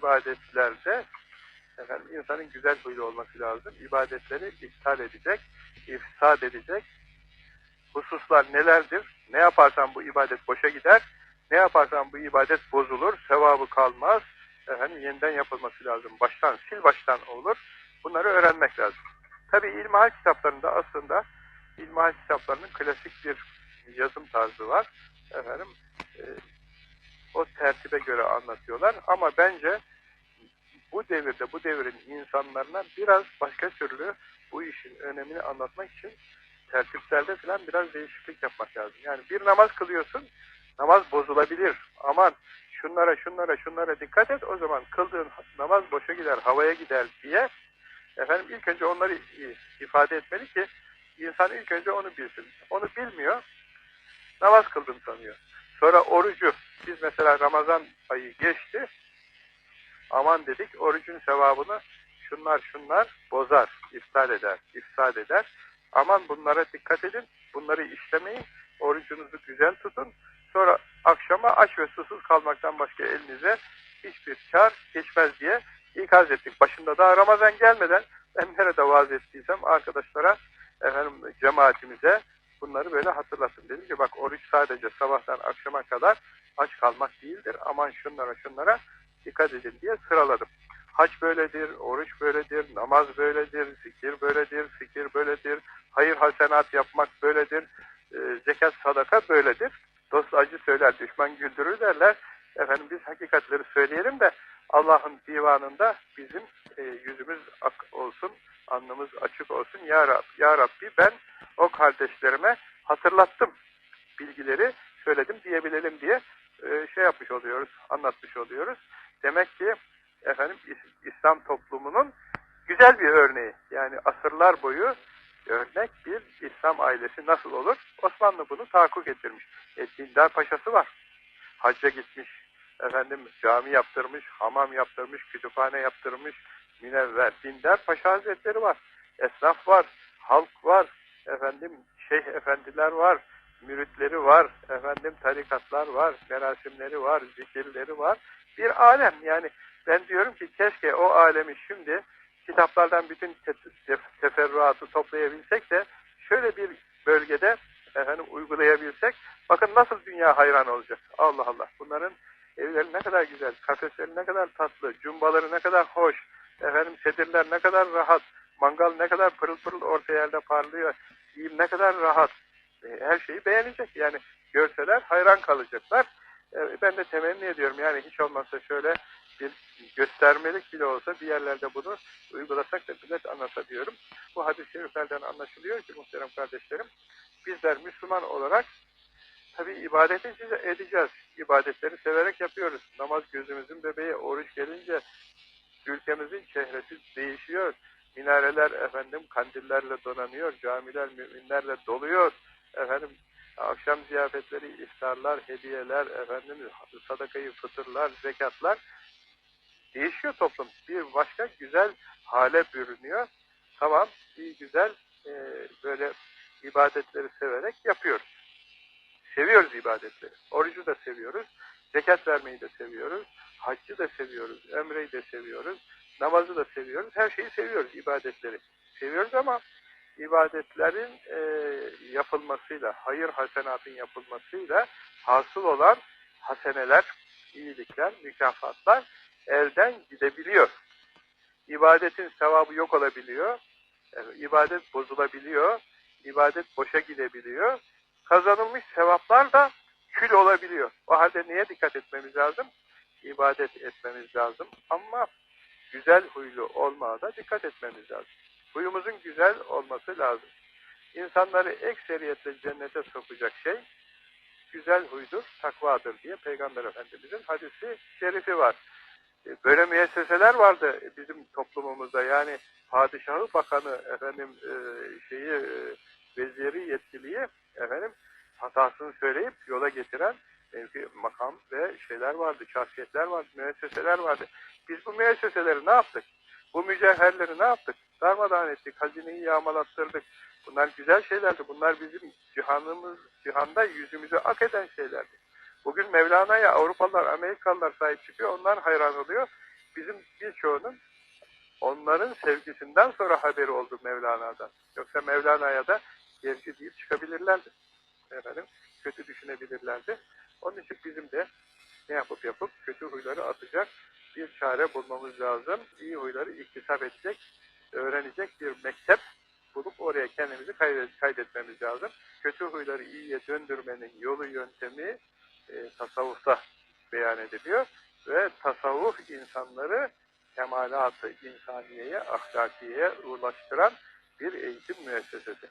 ibadetlerde efendim, insanın güzel huylu olması lazım. İbadetleri iptal edecek, ifsad edecek hususlar nelerdir? Ne yaparsan bu ibadet boşa gider, ne yaparsan bu ibadet bozulur, sevabı kalmaz, efendim yeniden yapılması lazım. Baştan, sil baştan olur. Bunları öğrenmek lazım. Tabi ilmihal kitaplarında aslında ilmihal kitaplarının klasik bir yazım tarzı var. Efendim, e, o tertibe göre anlatıyorlar. Ama bence bu devirde, bu devrin insanlarına biraz başka türlü bu işin önemini anlatmak için tertiplerde falan biraz değişiklik yapmak lazım. Yani bir namaz kılıyorsun, namaz bozulabilir. Aman şunlara, şunlara, şunlara dikkat et. O zaman kıldığın namaz boşa gider, havaya gider diye efendim ilk önce onları ifade etmeli ki insan ilk önce onu bilsin. Onu bilmiyor, namaz kıldım sanıyor. Sonra orucu, biz mesela Ramazan ayı geçti, aman dedik orucun sevabını şunlar şunlar bozar, iptal eder, ifsad eder. Aman bunlara dikkat edin, bunları işlemeyin, orucunuzu güzel tutun. Sonra akşama aç ve susuz kalmaktan başka elinize hiçbir kar geçmez diye ikaz ettik. Başında daha Ramazan gelmeden ben nerede vaaz ettiysem arkadaşlara, efendim cemaatimize bunları böyle hatırlattım. Dedim ki bak oruç sadece sabahtan akşama kadar aç kalmak değildir. Aman şunlara şunlara dikkat edin diye sıraladım. Hac böyledir, oruç böyledir, namaz böyledir, zikir böyledir, fikir böyledir, hayır hasenat yapmak böyledir, e, zekat sadaka böyledir. Dost acı söyler, düşman güldürür derler. Efendim biz hakikatleri söyleyelim de Allah'ın divanında bizim e, yüzümüz ak olsun, alnımız açık olsun. Ya, Rab, ya Rabbi ben o kardeşlerime hatırlattım bilgileri söyledim diyebilelim diye e, şey yapmış oluyoruz, anlatmış oluyoruz. Demek ki efendim İslam toplumunun güzel bir örneği. Yani asırlar boyu örnek bir İslam ailesi nasıl olur? Osmanlı bunu tahakkuk getirmiş. E, dindar paşası var. Hacca gitmiş, efendim cami yaptırmış, hamam yaptırmış, kütüphane yaptırmış, münevver, dindar paşa hazretleri var. Esnaf var, halk var, efendim şeyh efendiler var, müritleri var, efendim tarikatlar var, merasimleri var, zikirleri var. Bir alem yani ben diyorum ki keşke o alemi şimdi kitaplardan bütün teferruatı toplayabilsek de şöyle bir bölgede efendim uygulayabilsek bakın nasıl dünya hayran olacak. Allah Allah. Bunların evleri ne kadar güzel, kafesleri ne kadar tatlı, cumbaları ne kadar hoş, efendim sedirler ne kadar rahat, mangal ne kadar pırıl pırıl orta yerde parlıyor, giyim ne kadar rahat. E, her şeyi beğenecek. Yani görseler hayran kalacaklar. E, ben de temenni ediyorum. Yani hiç olmazsa şöyle bir göstermelik bile olsa bir yerlerde bunu uygulasak da millet anlasa diyorum. Bu hadis-i şeriflerden anlaşılıyor ki muhterem kardeşlerim, bizler Müslüman olarak tabi ibadet edeceğiz. İbadetleri severek yapıyoruz. Namaz gözümüzün bebeği, oruç gelince ülkemizin çehresi değişiyor. Minareler efendim kandillerle donanıyor, camiler müminlerle doluyor. Efendim akşam ziyafetleri, iftarlar, hediyeler, efendim sadakayı, fıtırlar, zekatlar değişiyor toplum. Bir başka güzel hale bürünüyor. Tamam, iyi güzel e, böyle ibadetleri severek yapıyoruz. Seviyoruz ibadetleri. Orucu da seviyoruz. Zekat vermeyi de seviyoruz. Haccı da seviyoruz. Ömreyi de seviyoruz. Namazı da seviyoruz. Her şeyi seviyoruz ibadetleri. Seviyoruz ama ibadetlerin e, yapılmasıyla, hayır hasenatın yapılmasıyla hasıl olan haseneler, iyilikler, mükafatlar elden gidebiliyor. İbadetin sevabı yok olabiliyor. Yani ibadet bozulabiliyor. ibadet boşa gidebiliyor. Kazanılmış sevaplar da kül olabiliyor. O halde neye dikkat etmemiz lazım? İbadet etmemiz lazım. Ama güzel huylu olmaya da dikkat etmemiz lazım. Huyumuzun güzel olması lazım. İnsanları ekseriyetle cennete sokacak şey güzel huydur, takvadır diye Peygamber Efendimizin hadisi şerifi var. E, böyle müesseseler vardı bizim toplumumuzda. Yani padişahı, bakanı, efendim e, şeyi, e, veziri, yetkiliyi efendim hatasını söyleyip yola getiren mevki, makam ve şeyler vardı, şahsiyetler vardı, müesseseler vardı. Biz bu müesseseleri ne yaptık? Bu mücevherleri ne yaptık? Darmadağın ettik, hazineyi yağmalattırdık. Bunlar güzel şeylerdi. Bunlar bizim cihanımız, cihanda yüzümüzü ak eden şeylerdi. Bugün Mevlana'ya Avrupalılar, Amerikalılar sahip çıkıyor. Onlar hayran oluyor. bizim birçoğunun onların sevgisinden sonra haberi oldu Mevlana'dan. Yoksa Mevlana'ya da gerici deyip çıkabilirlerdi. Efendim, kötü düşünebilirlerdi. Onun için bizim de ne yapıp yapıp kötü huyları atacak bir çare bulmamız lazım. İyi huyları iktisap edecek, öğrenecek bir mektep bulup oraya kendimizi kaydet- kaydetmemiz lazım. Kötü huyları iyiye döndürmenin yolu yöntemi e, tasavvufta beyan ediliyor ve tasavvuf insanları kemalat-ı insaniyeye, ahlakiyeye ulaştıran bir eğitim müessesesi.